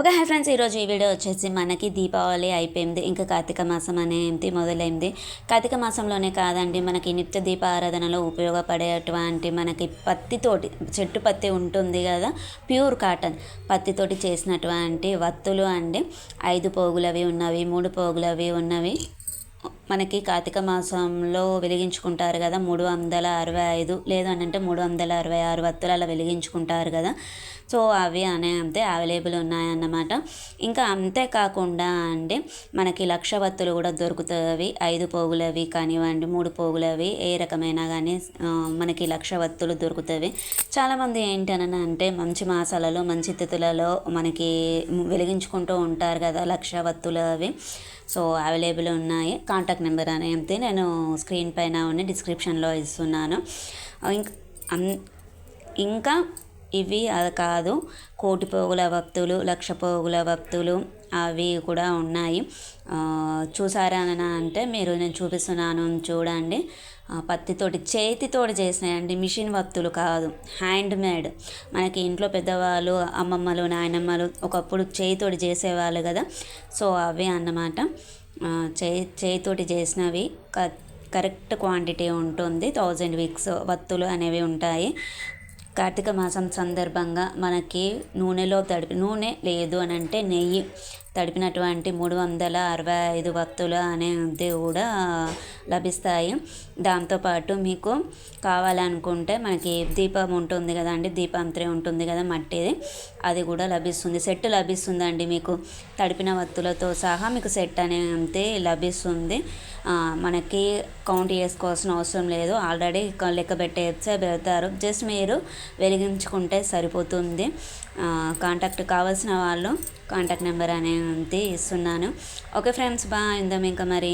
Okay hi friends. ఈరోజు ఈ video వచ్చేసి మనకి దీపావళి అయిపోయింది ఇంకా కార్తీక మాసం అనేది మొదలైంది. కార్తీక మాసంలోనే కాదండి మనకి నిత్య దీపారాధనలో ఉపయోగపడేటువంటి మనకి పత్తితోటి చెట్టు పత్తి ఉంటుంది కదా ప్యూర్ కాటన్. పత్తితోటి చేసినటువంటి వత్తులు అండి. ఐదు పోగులవి ఉన్నవి మూడు పోగులవి ఉన్నవి. మనకి కార్తీక మాసంలో వెలిగించుకుంటారు కదా మూడు వందల అరవై ఐదు లేదు అని అంటే మూడు వందల అరవై ఆరు వత్తులు అలా వెలిగించుకుంటారు కదా. సో అవి అనే అంతే అవైలబుల్ ఉన్నాయన్నమాట. ఇంకా అంతేకాకుండా అండి మనకి లక్ష వత్తులు కూడా దొరుకుతాయి. ఐదు పోగులవి కానివ్వండి మూడు పోగులవి ఏ రకమైన కానీ మనకి లక్ష వత్తులు దొరుకుతాయి. చాలామంది ఏంటని అంటే మంచి మాసాలలో మంచి తిథులలో మనకి వెలిగించుకుంటూ ఉంటారు కదా లక్ష వత్తులు అవి సో అవైలబుల్ ఉన్నాయి. కాంటాక్ట్ నెంబర్ అనేది నేను స్క్రీన్ పైన ఉన్న డిస్క్రిప్షన్లో ఇస్తున్నాను. ఇంకా ఇంకా ఇవి అది కాదు. కోటి పోగుల భక్తులు లక్ష పోగుల భక్తులు అవి కూడా ఉన్నాయి. చూసారా అంటే మీరు నేను చూపిస్తున్నాను చూడండి. పత్తితోటి చేతితోటి చేసినాయండి. మిషన్ వత్తులు కాదు. Hand made. మనకి ఇంట్లో పెద్దవాళ్ళు అమ్మమ్మలు నాయనమ్మలు ఒకప్పుడు చేతితోటి చేసేవాళ్ళు కదా. సో అవి అన్నమాట. చేయి చేతితోటి చేసినవి కరెక్ట్ క్వాంటిటీ ఉంటుంది. థౌజండ్ వీక్స్ వత్తులు అనేవి ఉంటాయి. కార్తీక మాసం సందర్భంగా మనకి నూనెలో తడిపి నూనె లేదు అని అంటే నెయ్యి. తడిపినటువంటి మూడు వందల అరవై ఐదు వత్తులు అనేది కూడా లభిస్తాయి. దాంతోపాటు మీకు కావాలనుకుంటే మనకి దీపం ఉంటుంది కదండి దీపంత్రి ఉంటుంది కదా మట్టిది అది కూడా లభిస్తుంది. సెట్ లభిస్తుందండి మీకు. తడిపిన వత్తులతో సహా మీకు సెట్ అనేది లభిస్తుంది. మనకి కౌంట్ చేసుకోవాల్సిన అవసరం లేదు. ఆల్రెడీ లెక్క పెట్టేసే పెడతారు. జస్ట్ మీరు వెలిగించుకుంటే సరిపోతుంది. కాంటాక్ట్ కావాల్సిన వాళ్ళు కాంటాక్ట్ నెంబర్ అనేది ఇస్తున్నాను. ఓకే ఫ్రెండ్స్ బా ఇందాం ఇంకా మరి